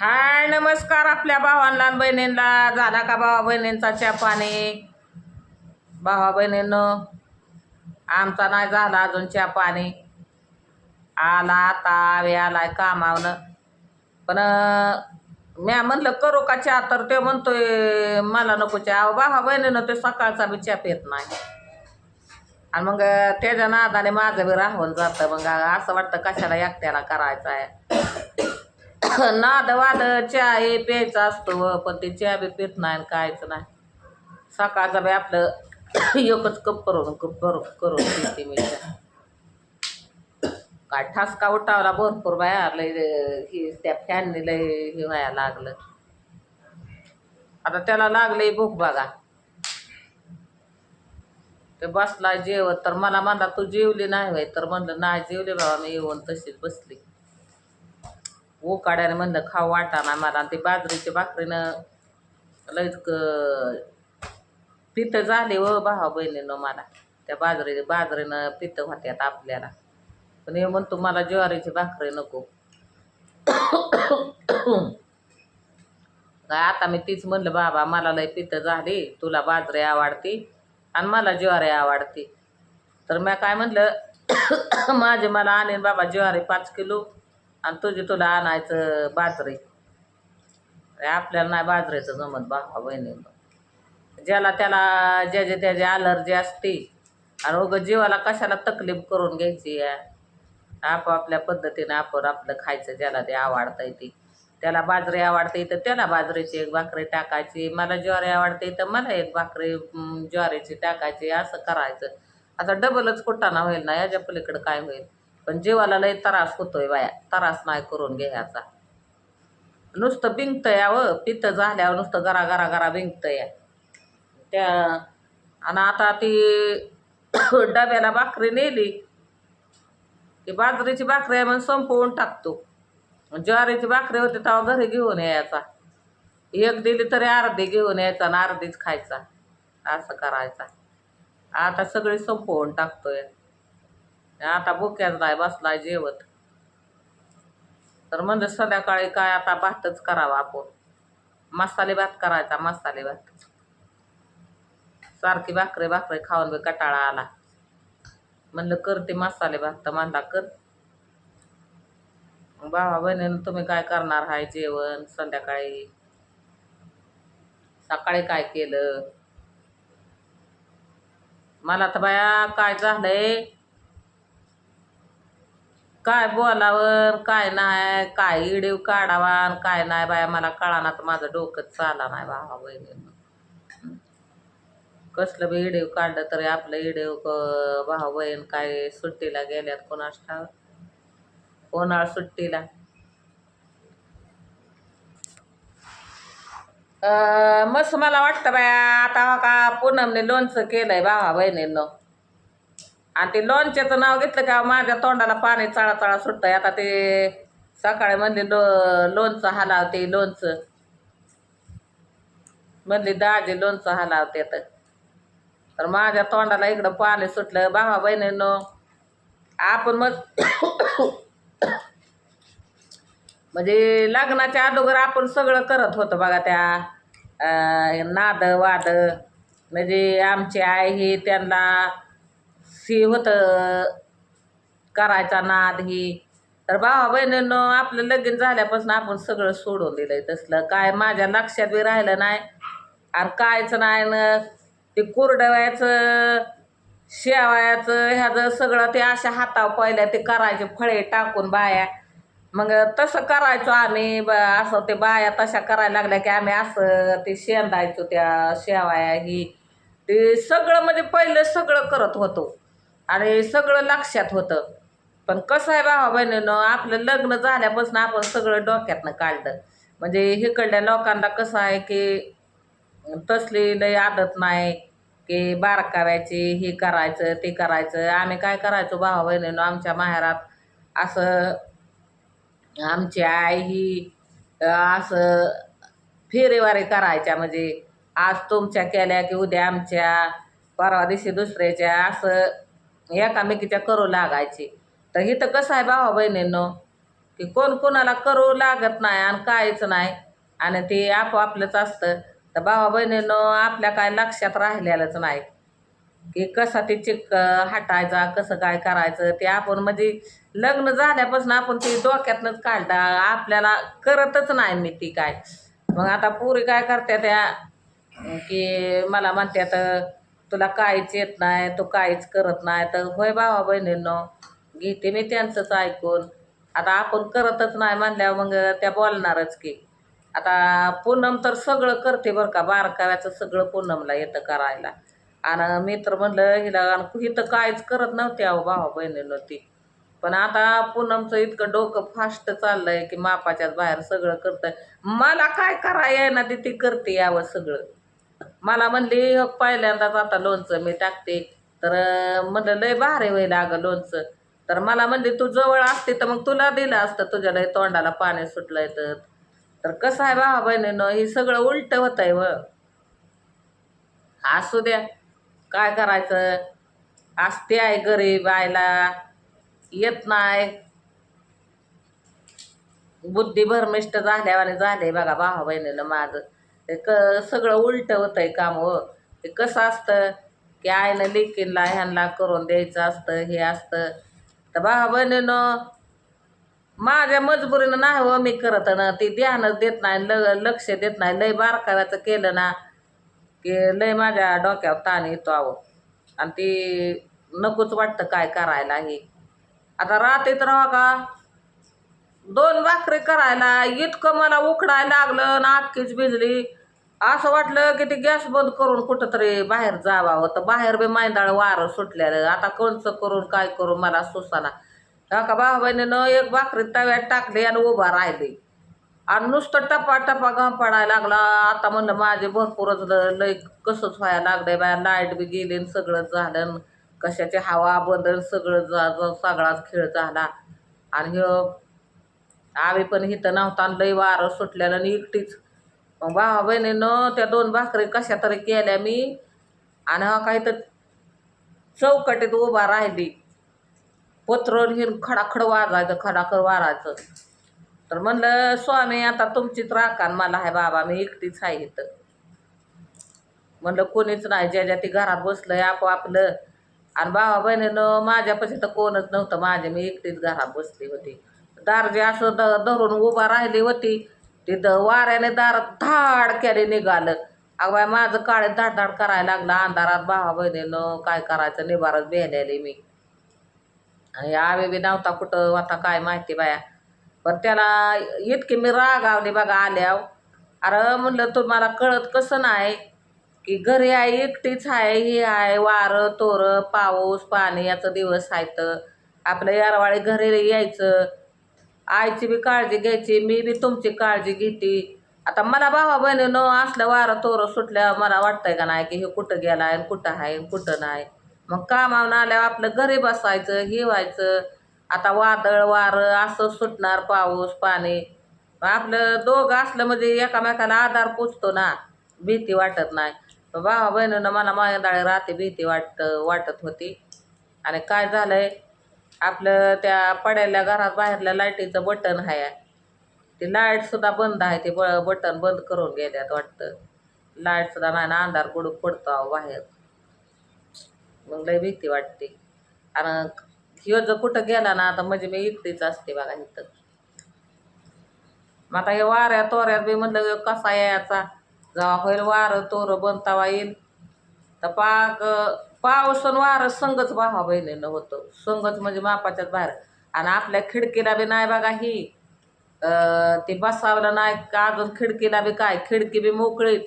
हाय नमस्कार आपल्या भावांना आणि बहिणींना. झाला का भावा बहिणींचा चहा पाणी? भावा बहिणीनं आमचा नाही झाला अजून चहा पाणी. आला आता आला आलाय कामावनं. पण म्या म्हणलं करू का चहा तर ते म्हणतोय मला नको चहा अहो, भावा बहिणीनं ते सकाळचा बी चहा पेत नाही. आणि मग त्याच्या नादाने माझं बी राहून जातं. मग असं वाटतं कशाला एकट्याला करायचं आहे. नाद वाद चहा हे प्यायचा असतो व, पण ते चहा बी पित नाही आणि कायच नाही. सकाळचा बी आपलं एकच कप करून कप भरून करून पिते मी. काय ठसका उठावला भरपूर बाया लय ही त्या फॅनने लय हे व्हायला लागलं. आता त्याला लागले भूक बघा. ते बसला जेवत तर मला म्हणला तू जेवली नाही व्हाय तर म्हणलं नाही जेवले बाबा मी येऊन तशीच बसली. उकाड्याने म्हणलं खाऊ वाटा ना मला. आणि ते बाजरीच्या भाकरीनं लयच क पित्त झाले व भावा बहिणीनं मला. त्या बाजरी बाजरीनं पित्त होत्यात आपल्याला. पण हे म्हणतो मला ज्वारीची भाकरी नको. आता मी तीच म्हणलं बाबा मला लय पित्त झाली तुला बाजरी आवडती आणि मला ज्वारी आवडती. तर मी काय म्हणलं माझे मला आणेन बाबा ज्वारी पाच किलो. आणि तुझी तुला आणायचं बाजरी. आपल्याला नाही बाजरीचं जमत बाबा बहिणी ज्याला त्याला ज्याच्या त्याची अलर्जी असते आणि उगं जीवाला कशाला तकलीफ करून घ्यायची आहे आपापल्या पद्धतीने आपण आपलं खायचं ज्याला ते आवडता येते त्याला बाजरी आवडते तर त्याला बाजरीची एक भाकरी टाकायची. मला ज्वारी आवडते तर मला एक भाकरी ज्वारीची टाकायची असं करायचं. आता डबलच कुटाणा होईल ना याच्या पलीकडं काय होईल? पण जीवाला लय त्रास होतोय बाया. त्रास नाही करून घ्यायचा नुसतं बिंकतं यावं पित्त झाल्यावर नुसतं गरा गरा गरा बिंकतं या त्या आणि आता ती डब्याला भाकरी नेली. की बाजरीची भाकरी आहे म्हणून संपवून टाकतो. ज्वारीची भाकरी होती तेव्हा घरी घेऊन यायचा. एक दिली तरी अर्धी घेऊन यायचा आणि अर्धीच खायचा. असं करायचा. आता सगळी संपवून टाकतोय. आता भुक्याच नाही बसलाय जेवत. तर म्हणजे संध्याकाळी काय आता भातच करावा आपण. मसाले भात करायचा मसाले भात. सारखी भाकरी भाकरी खाऊन बी कटाळा आला. म्हणलं करते मसाले भात तर म्हणला कर. बाबा बहिणीनं तुम्ही काय करणार आहे जेवण संध्याकाळी? सकाळी काय केलं? मला तर बाया काय झालंय? काय बोलावर काय नाही काय इडीव काढावा आणि काय नाही बाया मला कळाना तर माझं डोकंच चाला नाही भावा बहिणी कसलं बी इडीव काढलं तरी आपलं इडीव क- भाऊ बहीण काय सुट्टीला गेल्यात कोणास ठाव? कोणाळ सुट्टीला? मस्त मला वाटतं बाया आता का पूनमने लोणचं केलंय भावा बहिणींनो. आणि ते लोणच्याचं नाव घेतलं का माझ्या तोंडाला पाणी चाळा चळा सुटतंय. आता ते सकाळी म्हणले लो लोणचं हलावते लोणचं. म्हणली दाजी लोणचं हलावते तर तर माझ्या तोंडाला इकडं पाणी सुटलं. भावा बहिणींनो आपण मग म्हणजे लग्नाच्या अगोदर आपण सगळं करत होतं बघा त्या नाद वाद. म्हणजे आमची आई ही त्यांना सी होतं करायचा नाद ही. तर भावा बहिणींनो आपलं लगीन झाल्यापासून आपण सगळं सोडून दिलंय तसलं. काय माझ्या लक्षात बी राहिलं नाही आणि कायच नाही न ते कुरडवायचं शेवायचं ह्याचं सगळं ते अशा हातावर पहिल्या ते करायचे फळे टाकून बाया. मग तसं करायचो आम्ही ब असं ते बाया तशा करायला लागल्या की आम्ही असं ते शेंदायचो त्या शेवाया ही. ते सगळं म्हणजे पहिलं सगळं करत होतो. आणि सगळं लक्षात होतं. पण कसं आहे भावा बहिणीनं आपलं लग्न झाल्यापासून आपण सगळं डोक्यातनं काढलं. म्हणजे हिकडल्या लोकांना कसं आहे की तसली लय आदत नाही की बारकाव्याची हे करायचं ते करायचं. आम्ही काय करायचो भावा बहिणीनं आमच्या माहेरात असं आमची आई ही असं फेरेवारी करायच्या. म्हणजे आज तुमच्या केल्या की उद्या आमच्या परवा दिवशी दुसऱ्याच्या असं एकामेकीच्या करू लागायची? तर इथं कसं आहे भावा बहिणींनो की कोण कोणाला करू लागत नाही आणि काहीच नाही आणि ते आपोआपलंच असतं. तर भावा बहिणीनं आपल्या काय लक्षात राहिलेलंच नाही. की कसा ते चिक हटायचा कसं काय करायचं ते आपण म्हणजे लग्न झाल्यापासून आपण ते डोक्यातनंच काढता. आपल्याला करतच नाही मी ती काय. मग आता पुरी काय करते त्या की मला म्हणतात तुला काहीच येत नाही तू काहीच करत नाही. तर होय भावा बहिणींनो घेते मी त्यांचंच ऐकून. आता आपण करतच नाही म्हणल्यावर मग त्या बोलणारच की. आता पूनम तर सगळं करते बरं का बारकाव्याचं सगळं पूनमला येतं करायला. आणि मी तर म्हणलं हिला आणि हिथं काहीच करत नव्हती अहो भावा बहिणीनं ती. पण आता पूनमचं इतकं डोकं फास्ट चाललंय की मापाच्याच बाहेर सगळं करतंय. मला काय करायला ना ती ती करते यावं सगळं. मला म्हणली पहिल्यांदाच आता लोणचं मी टाकते. तर म्हणलं लय भारी होईल अगं लोणचं. तर मला म्हणली तू जवळ असते तर मग तुला दिलं असतं तुझ्या लय तोंडाला पाणी सुटलंय तर. तर कसं आहे भावा बहिणीनं हे सगळं उलट होत आहे व. असू द्या. काय करायचं? असते आहे गरीब आयला येत नाही. बुद्धी भरमिष्ट झाल्यावाने झाले बघा भावा बहिणीनं माझं. ते क सगळं उलट होत आहे काम हो. ते कसं असतं की आईनं लिकीनला ह्यांना करून द्यायचं असतं हे असतं. तर बाबा बहिणीनं माझ्या मजबुरीनं नाही हो मी करत ना ती ध्यानच देत नाही ल लक्ष देत नाही. लय बारकाव्याचं केलं ना की लय माझ्या डोक्यावर ताण येतो आहो आणि ती नकोच वाटतं काय करायला हे. आता रात्रीत राहा का दोन भाकरी करायला इतकं मला उकडायला लागलं ना अख्खीच भिजली. असं वाटलं की ते गॅस बंद करून कुठंतरी बाहेर जावावं तर बाहेर बी मैदाळ वारं सुटलेलं. आता कोणचं करून काय करून मला सुसाना का भावा एक भाकरी तव्यात टाकली आणि उभा राहिली. आणि नुसतं टपा टपा घाम पडायला लागला. आता म्हणलं माझे भरपूरच ल- लय कसंच व्हायला लागलंय बाया. लाइट बी गेली आणि सगळं झालं. आणि कशाची हवा बदल सगळं जा जा- सगळाच खेळ झाला. आणि आम्ही पण इथं नव्हता आणि लय वारं सुटल्यानं आणि एकटीच मग भावा बहिणीनं त्या दोन भाकरी कशा तरी केल्या मी. आणि हा काही तर चौकटीत उभा राहिली. पत्र हिरून खडाखड वाजायचं खडाखड वारायचं. तर म्हणलं स्वामी आता तुमचीच राखान मला आहे बाबा मी एकटीच आहे इथं. म्हणलं कोणीच नाही ज्या ज्या ती घरात बसलंय आपोआपलं. आणि भावा बहिणीनं माझ्यापाशी तर कोणच नव्हतं माझ्या मी एकटीच घरात बसली होती. दारजी असं द धरून उभा राहिली होती. ते द वाऱ्याने दारात धाडक्याने निघालं. अगं बाय माझं काळे धाड धाड करायला लागलं. अंधारात भावा बहिणीनं काय करायचं? निवारच बेहलेली मी. आणि आवे बी नव्हता कुठं आता काय माहिती बाया. पण त्याला इतकी मी रागावली बघा आल्याव अरे म्हणलं तुम्हाला कळत कसं नाही की घरी आहे एकटीच आहे हे आहे वारं तोरं पाऊस पाणी याचं दिवस आहे तर आपलं यारवाळी घरी यायचं. आईची बी काळजी घ्यायची मी बी तुमची काळजी घेते. आता मला भावा बहिणीनं असलं वारं तोरं सुटल्यावर मला वाटतंय का नाही की हे कुठं गेला आहे कुठं आहे कुठं नाही. मग कामावून आल्यावर आपलं घरी बसायचं हे व्हायचं. आता वादळ वारं असं सुटणार पाऊस पाणी. मग आपलं दोघं असलं म्हणजे एकामेकाला आधार पुजतो ना भीती वाटत नाही. भावा बहिणीनं मला माझ्या राहते भीती वाटत वाटत होती. आणि काय झालंय? आपलं त्या पड्याल्या घरात बाहेरल्या लाईटीचं बटन आहे ती लाईटसुद्धा बंद आहे ते ब बटन बंद करून गेल्यात वाटतं. लाईटसुद्धा नाही ना अंधार गुडूक पडतो अहो बाहेर. मग लय भीती वाटते. आणि ह्यो जर कुठं गेला ना आता म्हणजे मी एकटीच असते बघा इथं. मग आता हे वाऱ्या तोऱ्यात बी म्हणलं कसा यायचा? जेव्हा होईल वारं तोरं बनतावा येईल. तर पाक पाऊस आणि वारं संगच भावा बहिणीनं होतं. संगच म्हणजे मापाच्याच बाहेर. आणि आपल्या खिडकीला बी नाही बघा ही. ते बसावलं नाही का? अजून खिडकीला बी काय? खिडकी बी मोकळीत.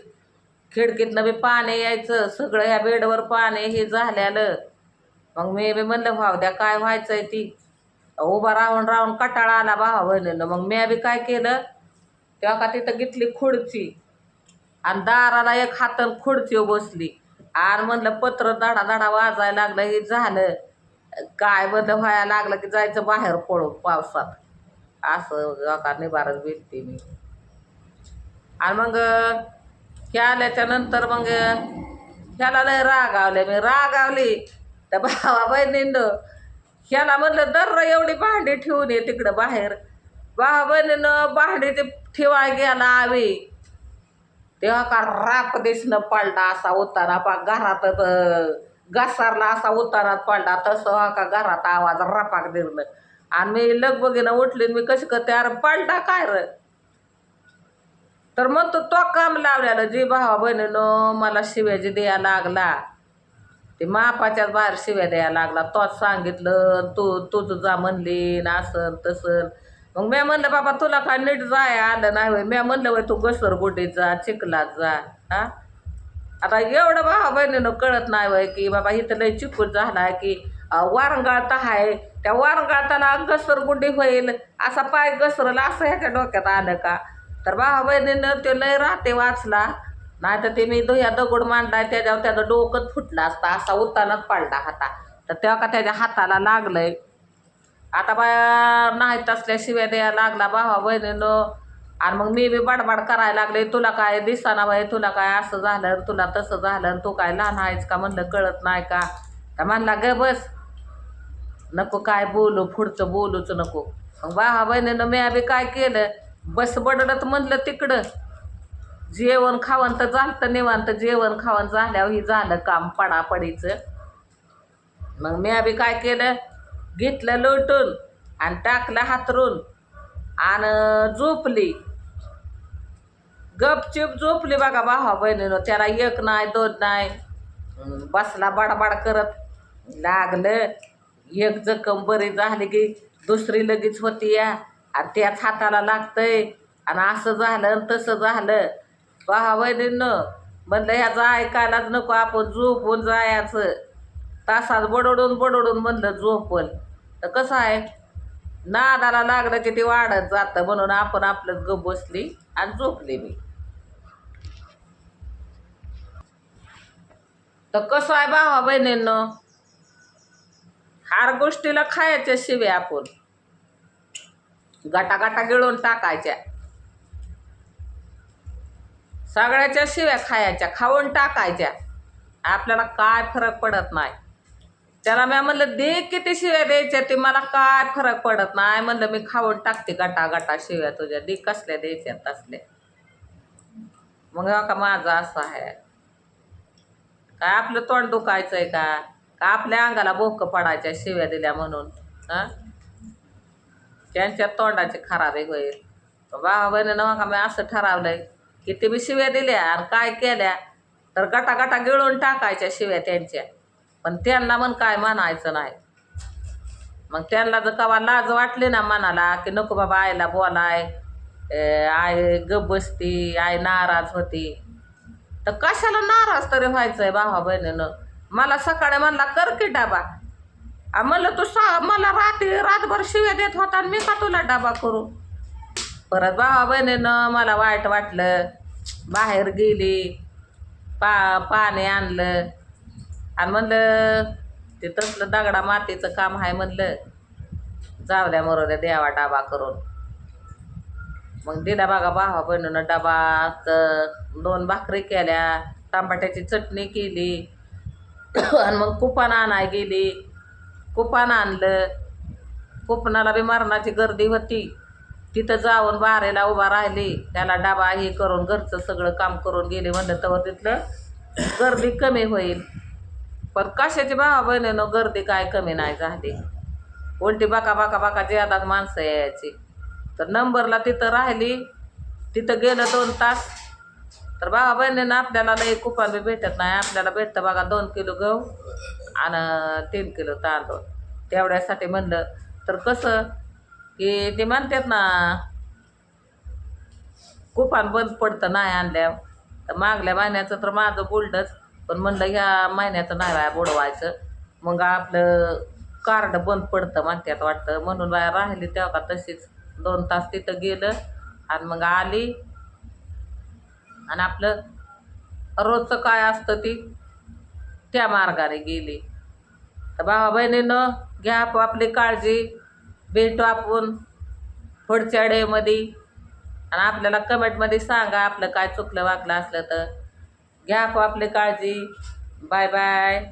खिडकीतनं बी पाणी यायचं. सगळं ह्या बेडवर पाणी हे झाल्यालं. मग मी बी म्हणलं भाव द्या काय व्हायचंय ती? उभा राहून राहून कटाळा आला भावा बहिणीनं. मग मी बी काय केलं? तेव्हा का तिथं घेतली खुडची आणि दाराला एक हातन खुडची बसली. आर म्हणलं पत्र धडा धडा वाजायला लागलं हे झालं. काय म्हणलं व्हायला लागलं की जायचं बाहेर पडू पावसात. असं का निबारच भेटते मी. आणि मग हे आल्याच्यानंतर मग ह्याला लय रागावले मी. रागावली. तर भावा बहिणीनं ह्याला म्हणलं दर एवढी भांडी ठेवून ये तिकडं बाहेर. भावा बहिणीनं भांडी ते ठेवाय गेला आवी तेव्हा का राप दिसणं पडला असा उतारा पा घरात घसारला असा उतारात पाळला तसं हा का घरात आवाज रापाक दिलं आणि मी लगबगीनं उठली मी कशी करते अरे पाळता काय र? तर मग तो तो काम लावल्यानं जी भावा बहिणीनं मला शिव्याची द्यायला लागला. ते मापाच्याच बाहेर शिव्या द्यायला लागला. तोच सांगितलं तू तुझं जा म्हणली ना असं तसं मग मी म्हणलं बाबा तुला काय नीट जाय आलं नाही होय. मी म्हणलं होय तू घसरगुटीत जा चिखलात जा. हा? आता एवढं भावा बहिणीनं कळत नाही वय की बाबा इथं लय चिकूट झाला की वारंगाळता आहे. त्या वारंगाळताना घसरगुंडी होईल असा पाय घसरला असं ह्याच्या डोक्यात आलं का? तर भावा बहिणीनं ते लय राहते वाचला. नाही तर ते मी दुह्या दगड मांडलाय त्याच्यावर त्याचं डोकं फुटलं असतं असा उत्तानच पडला हाता. तर तेव्हा का त्याच्या हाताला लागलंय? आता बाया नाहीत असल्याशिवाय शिव्या द्यायला लागला भावा बहिणीनं आणि मग मी बी बडबड करायला लागले तुला काय दिसाना बाई तुला काय असं झालं तुला तसं झालं तू काय लहान आहेस का म्हणलं कळत नाही का? तर म्हणला ग बस नको काय बोलू पुढचं बोलूच नको. मग भावा बहिणीनं मी बी काय केलं बस बडडत म्हणलं तिकडं. जेवण खावण तर झालं तर निवांत जेवण खावण झाल्यावर ही झालं काम पडापडीचं. मग मी बी काय केलं घेतलं लोटून आणि टाकलं हातरून आणि झोपली. गपचिप झोपली बघा भावा बहिणीनं. त्याला एक नाही दोन नाही. बसला बडबड करत. लागलं. एक जखम बरी झाली की दुसरी लगेच होती या. आणि त्याच हाताला लागतंय. आणि असं झालं आणि तसं झालं. भावा बहिणीनं म्हणलं ह्याचं ऐकायलाच नको आपण झोपून जायचं. तासात बडोडून बडोडून म्हणलं झोपल. तर कसं आहे? नादाला लागलं की ते वाढत जातं म्हणून आपण आपलं गप बसली आणि झोपली मी. तर कसं आहे भावा बहिणींनो? हार गोष्टीला खायच्या शिव्या आपण. गटा गटा गिळून टाकायच्या. सगळ्याच्या शिव्या खायच्या खाऊन टाकायच्या. आपल्याला काय फरक पडत नाही. त्याला मी म्हणलं दे किती शिव्या द्यायच्या ते मला काय फरक पडत नाही. म्हणलं मी खाऊन टाकते गटा गटा शिव्या तुझ्या दे कसल्या द्यायच्या तसल्या. मग का माझं असं आहे. काय आपलं तोंड दुखायचं आहे का? का आपल्या अंगाला बोक पडायच्या शिव्या दिल्या म्हणून? हां? त्यांच्या तोंडाची खराबी होईल. बाबा बहिणीनं का मी असं ठरवलंय किती बी शिव्या दिल्या आणि काय केल्या? तर गटा गटा गिळून टाकायच्या शिव्या त्यांच्या. पण त्यांना पण काय म्हणायचं नाही. मग त्यांना जर कवा लाज वाटली ना मनाला की नको बाबा आईला बोलाय आय आई गप बसती आई नाराज होती. तर कशाला नाराज तरी व्हायचंय भावा बहिणीनं. मला सकाळी म्हणला कर की डबा. आ म्हणलं तू सा मला रात्री रातभर शिव्या देत होता आणि मी का तुला डबा करू? परत भावा बहिणीनं मला वाईट वाटलं. बाहेर गेली पा पाणी आणलं. आणि म्हणलं ते तसलं दगडा मातीचं काम आहे म्हणलं जावल्या मरवल्या द्यावा डाबा करून. मग दिला बघा भावा बहिणीनं डबा दोन भाकरी केल्या टमाट्याची चटणी केली आणि मग कुपान आणाय गेली. कुपान आणलं कुपनाला बी मरणाची गर्दी होती. तिथं जाऊन बारेला उभा राहिली त्याला डबा हे करून घरचं सगळं काम करून गेले म्हणलं तर तिथलं गर्दी कमी होईल. पण कशाची भावा बहिणीनं गर्दी काय कमी नाही झाली. उलटी बाका बाका बाका आता माणसं यायची. तर नंबरला तिथं राहिली तिथं गेलं दोन तास. तर बाबा बहिणीनं आपल्याला लई कुपन बी भेटत नाही. आपल्याला भेटतं बघा दोन किलो गहू आणि तीन किलो तांदूळ. तेवढ्यासाठी म्हणलं तर कसं? की ते म्हणतात ना कुपान बंद पडतं नाही आणल्यावर. तर मागल्या महिन्याचं तर माझं बुलडच पण म्हणलं ह्या महिन्याचं नाही बाया बुडवायचं. मग आपलं कार्ड बंद पडतं म्हणतात वाटतं. म्हणून बाया राहिली तेव्हा का तशीच. दोन तास तिथं गेलं आणि मग आली. आणि आपलं रोजचं काय असतं ती? त्या मार्गाने गेली. तर भावा बहिणीनं घ्या आप- आपली काळजी. भेटू आपण पुढच्या डेमध्ये आणि आपल्याला कमेंटमध्ये सांगा आपलं काय चुकलं वागलं असलं तर. घ्या आपापली काळजी. Bye bye.